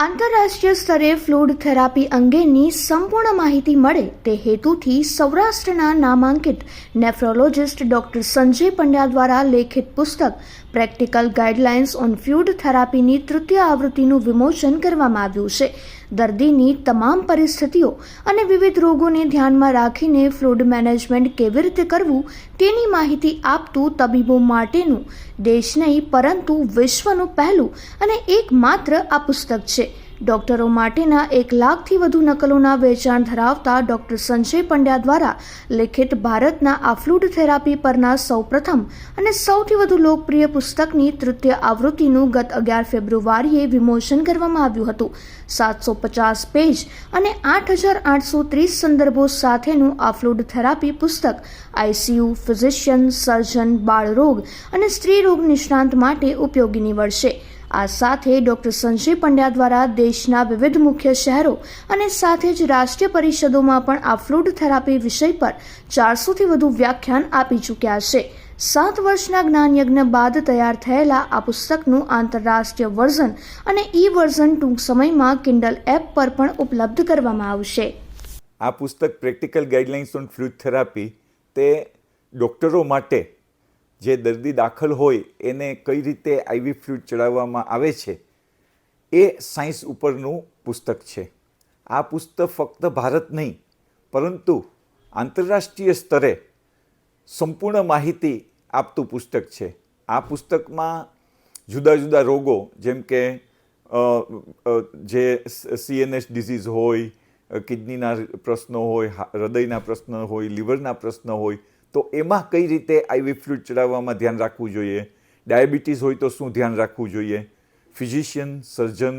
આંતરરાષ્ટ્રીય સ્તરે fluid therapy અંગેની સંપૂર્ણ માહિતી મળે તે હેતુથી સૌરાષ્ટ્રના નામાંકિત નેફ્રોલોજિસ્ટ ડોક્ટર સંજય પંડ્યા દ્વારા લેખિત પુસ્તક પ્રેક્ટિકલ ગાઈડલાઇન્સ ઓન ફ્લૂડ થેરાપીની તૃતીય આવૃત્તિનું વિમોચન કરવામાં આવ્યું છે. દર્દીની તમામ પરિસ્થિતિઓ અને વિવિધ રોગોને ધ્યાનમાં રાખીને ફ્લૂડ મેનેજમેન્ટ કેવી રીતે કરવું તેની માહિતી આપતું તબીબો માટેનું દેશ નહીં, પરંતુ વિશ્વનું પહેલું અને એકમાત્ર આ પુસ્તક છે. ડોક્ટરો માટેના એક લાખથી વધુ નકલોના વેચાણ ધરાવતા ડોક્ટર સંજય પંડ્યા દ્વારા લિખિત ભારતના આ ફ્લૂડ થેરાપી પરના સૌપ્રથમ અને સૌથી વધુ લોકપ્રિય પુસ્તકની તૃતીય આવૃત્તિનું ગત અગિયાર ફેબ્રુઆરીએ વિમોચન કરવામાં આવ્યું હતું. સાતસો પચાસ પેજ અને આઠ હજાર આઠસો ત્રીસ સંદર્ભો સાથેનું આ થેરાપી પુસ્તક આઈસીયુ, ફિઝિશિયન, સર્જન, બાળરોગ અને સ્ત્રી રોગ નિષ્ણાંત માટે ઉપયોગી નીવડશે. આ સાથે ડોક્ટર સંજય પંડ્યા દ્વારા દેશના વિવિધ મુખ્ય શહેરો અને સાથે જ રાષ્ટ્રીય પરિષદોમાં પણ આ ફ્લૂડ થેરાપી વિષય પર ચારસોથી વધુ વ્યાખ્યાન આપી ચૂક્યા છે. સાત વર્ષના જ્ઞાનયજ્ઞ બાદ તૈયાર થયેલા આ પુસ્તકનું આંતરરાષ્ટ્રીય વર્ઝન અને ઈ વર્ઝન ટૂંક સમયમાં કિન્ડલ એપ પર પણ ઉપલબ્ધ કરવામાં આવશે. આ પુસ્તક practical guidelines on fluid therapy તે ડૉક્ટરો માટે જે દર્દી દાખલ હોય એને કઈ રીતે આઈવી ફ્લુઇડ ચડાવવામાં આવે છે, એ સાયન્સ ઉપરનું પુસ્તક છે. આ પુસ્તક ફક્ત ભારત નહીં, પરંતુ આંતરરાષ્ટ્રીય સ્તરે સંપૂર્ણ માહિતી આપતું પુસ્તક છે. આ પુસ્તકમાં જુદા જુદા રોગો, જેમ કે જે સીએનએસ ડિઝીઝ હોય કિડનીના પ્રશ્નો હોય હૃદયના પ્રશ્ન હોય, લીવરના પ્રશ્ન હોય તો એમાં કઈ રીતે આઈવી ફ્લૂડ ચડાવવામાં ધ્યાન રાખવું જોઈએ? ડાયાબિટીસ હોય તો શું ધ્યાન રાખવું જોઈએ? ફિઝિશિયન, સર્જન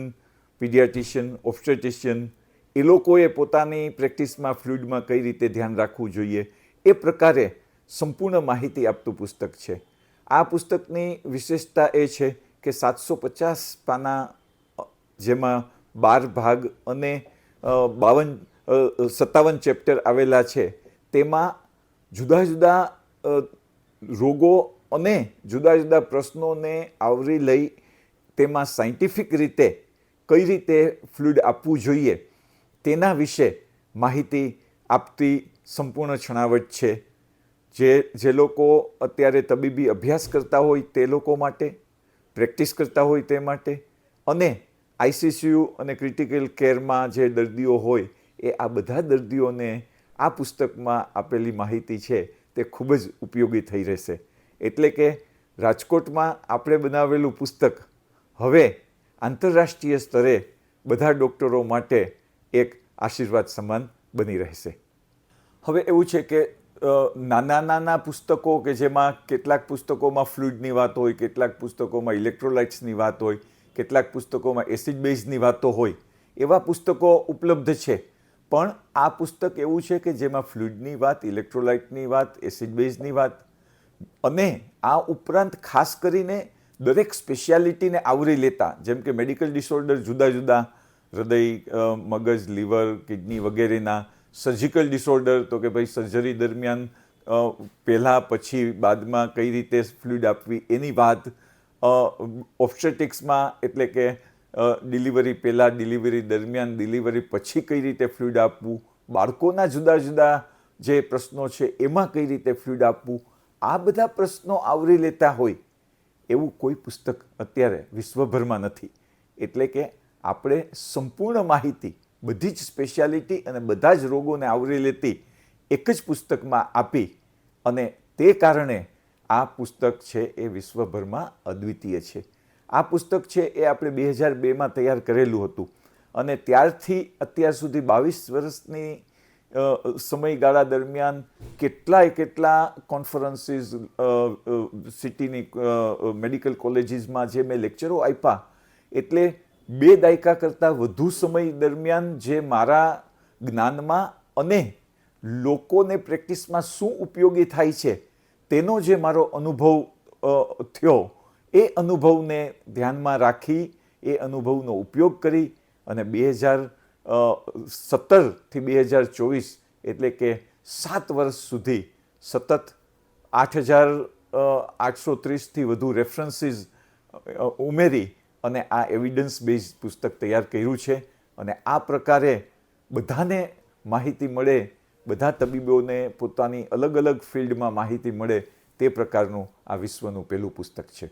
પીડિયાટિશિયન ઓબ્સ્ટેટિશિયન એ લોકોએ પોતાની પ્રેક્ટિસમાં ફ્લૂડમાં કઈ રીતે ધ્યાન રાખવું જોઈએ? એ પ્રકારે સંપૂર્ણ માહિતી આપતું પુસ્તક છે. આ પુસ્તકની વિશેષતા એ છે કે સાતસો પચાસ પાના જેમાં બાર ભાગ અને બાવન સત્તાવન ચેપ્ટર આવેલા છે. તેમાં જુદા જુદા રોગો અને જુદા જુદા પ્રશ્નોને આવરી લઈ તેમાં સાયન્ટિફિક રીતે કઈ રીતે ફ્લૂડ આપવું જોઈએ તેના વિશે માહિતી આપતી સંપૂર્ણ છણાવટ છે. જે જે લોકો અત્યારે તબીબી અભ્યાસ કરતા હોય તે લોકો માટે, પ્રેક્ટિસ કરતા હોય તે માટે અને આઈસીસીયુ અને ક્રિટિકલ કેરમાં જે દર્દીઓ હોય એ આ બધા દર્દીઓને આ પુસ્તકમાં આપેલી માહિતી છે તે ખૂબ જ ઉપયોગી થઈ રહેશે. એટલે કે રાજકોટમાં આપણે બનાવેલું પુસ્તક હવે આંતરરાષ્ટ્રીય સ્તરે બધા ડૉક્ટરો માટે એક આશીર્વાદ સમાન બની રહેશે. હવે એવું છે કે નાના નાના પુસ્તકો કે જેમાં કેટલાક પુસ્તકોમાં ફ્લુઇડની વાત હોય, કેટલાક પુસ્તકોમાં ઇલેક્ટ્રોલાઇટ્સની વાત હોય, કેટલાક પુસ્તકોમાં એસિડ બેઝની વાતો હોય, એવા પુસ્તકો ઉપલબ્ધ છે. પણ આ પુસ્તક એવું છે કે જેમાં ફ્લુઇડની વાત, ઇલેક્ટ્રોલાઇટની વાત, એસિડ બેઝની વાત અને આ ઉપરાંત ખાસ કરીને દરેક સ્પેશિયાલિટીને આવરી લેતા, જેમ કે મેડિકલ ડિસઓર્ડર જુદા જુદા, હૃદય મગજ, લીવર, કિડની વગેરેના સર્જિકલ ડિસઓર્ડર, તો કે ભાઈ સર્જરી દરમિયાન પહેલાં પછી બાદમાં કઈ રીતે ફ્લુઇડ આપવી એની વાત ઓબ્સ્ટેટિક્સમાં એટલે કે ડિલિવરી પહેલાં ડિલિવરી દરમિયાન ડિલિવરી પછી કઈ રીતે ફ્લૂઇડ આપવું, બાળકોના જુદા જુદા જે પ્રશ્નો છે એમાં કઈ રીતે ફ્લૂઇડ આપવું, આ બધા પ્રશ્નો આવરી લેતા હોય એવું કોઈ પુસ્તક અત્યારે વિશ્વભરમાં નથી. એટલે કે આપણે સંપૂર્ણ માહિતી, બધી જ સ્પેશિયાલિટી અને બધા જ રોગોને આવરી લેતી એક જ પુસ્તકમાં આપી અને તે કારણે આ પુસ્તક છે એ વિશ્વભરમાં અદ્વિતીય છે. આ પુસ્તક છે એ આપણે બે હજાર બેમાં તૈયાર કરેલું હતું. અને ત્યારથી અત્યાર સુધી બાવીસ વર્ષની સમયગાળા દરમિયાન કેટલાય કેટલા કોન્ફરન્સીસ સિટીની મેડિકલ કોલેજીસમાં જે મેં લેક્ચરો આપ્યા, એટલે બે દાયકા કરતાં વધુ સમય દરમિયાન જે મારા જ્ઞાનમાં અને લોકોને પ્રેક્ટિસમાં શું ઉપયોગી થાય છે, તેનો જે મારો અનુભવ થયો એ અનુભવને ધ્યાનમાં રાખી, એ અનુભવનો ઉપયોગ કરી અને બે હજાર સત્તરથી બે હજાર ચોવીસ એટલે કે સાત વર્ષ સુધી સતત આઠ હજાર આઠસો ત્રીસથી વધુ રેફરન્સીસ ઉમેરી અને આ એવિડન્સ બેઝ પુસ્તક તૈયાર કર્યું છે અને આ પ્રકારે બધાને માહિતી મળે, બધા તબીબોને પોતાની અલગ અલગ ફિલ્ડમાં માહિતી મળે તે પ્રકારનું આ વિશ્વનું પહેલું પુસ્તક છે.